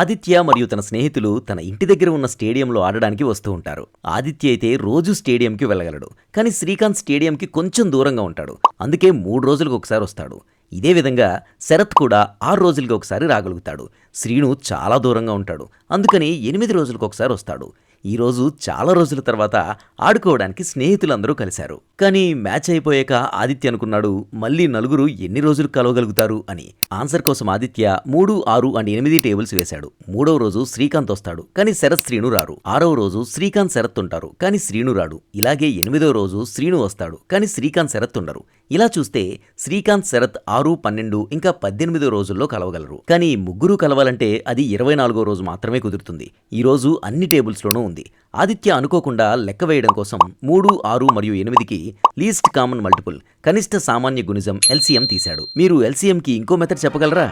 ఆదిత్య మరియు తన స్నేహితులు తన ఇంటి దగ్గర ఉన్న స్టేడియంలో ఆడడానికి వస్తూ ఉంటారు. ఆదిత్య అయితే రోజు స్టేడియంకి వెళ్ళగలడు. కానీ శ్రీకాంత్ స్టేడియంకి కొంచెం దూరంగా ఉంటాడు. అందుకే మూడు రోజులకు ఒకసారి వస్తాడు. ఇదే విధంగా శరత్ కూడా ఆరు రోజులకి ఒకసారి రాగలుగుతాడు. శ్రీను చాలా దూరంగా ఉంటాడు. అందుకని ఎనిమిది రోజులకు ఒకసారి వస్తాడు. ఈరోజు చాలా రోజుల తర్వాత ఆడుకోవడానికి స్నేహితులందరూ కలిశారు. కానీ మ్యాచ్ అయిపోయాక ఆదిత్య అనుకున్నాడు మళ్ళీ నలుగురు ఎన్ని రోజులు కలవగలుగుతారు అని. ఆన్సర్ కోసం ఆదిత్య మూడు ఆరు అండ్ ఎనిమిది టేబుల్స్ వేశాడు. మూడవ రోజు శ్రీకాంత్ వస్తాడు కానీ శరత్ శ్రీను రారు. ఆరవ రోజు శ్రీకాంత్ శరత్ ఉంటారు కానీ శ్రీను రాడు. ఇలాగే ఎనిమిదవ రోజు శ్రీను వస్తాడు కానీ శ్రీకాంత్ శరత్ ఉండరు. ఇలా చూస్తే శ్రీకాంత్ శరత్ ఆరు పన్నెండు ఇంకా పద్దెనిమిదో రోజుల్లో కలవగలరు. కానీ ముగ్గురు కలవాలంటే అది ఇరవై నాలుగో రోజు మాత్రమే కుదురుతుంది. ఈ రోజు అన్ని టేబుల్స్లోనూ ఉంది. ఆదిత్య అనుకోకుండా లెక్క వేయడం కోసం మూడు ఆరు మరియు ఎనిమిదికి లీస్ట్ కామన్ మల్టిపుల్ కనిష్ట సామాన్య గుణిజం ఎల్సీఎం తీశాడు. మీరు ఎల్సీఎంకి ఇంకో మెథడ్ చెప్పగలరా?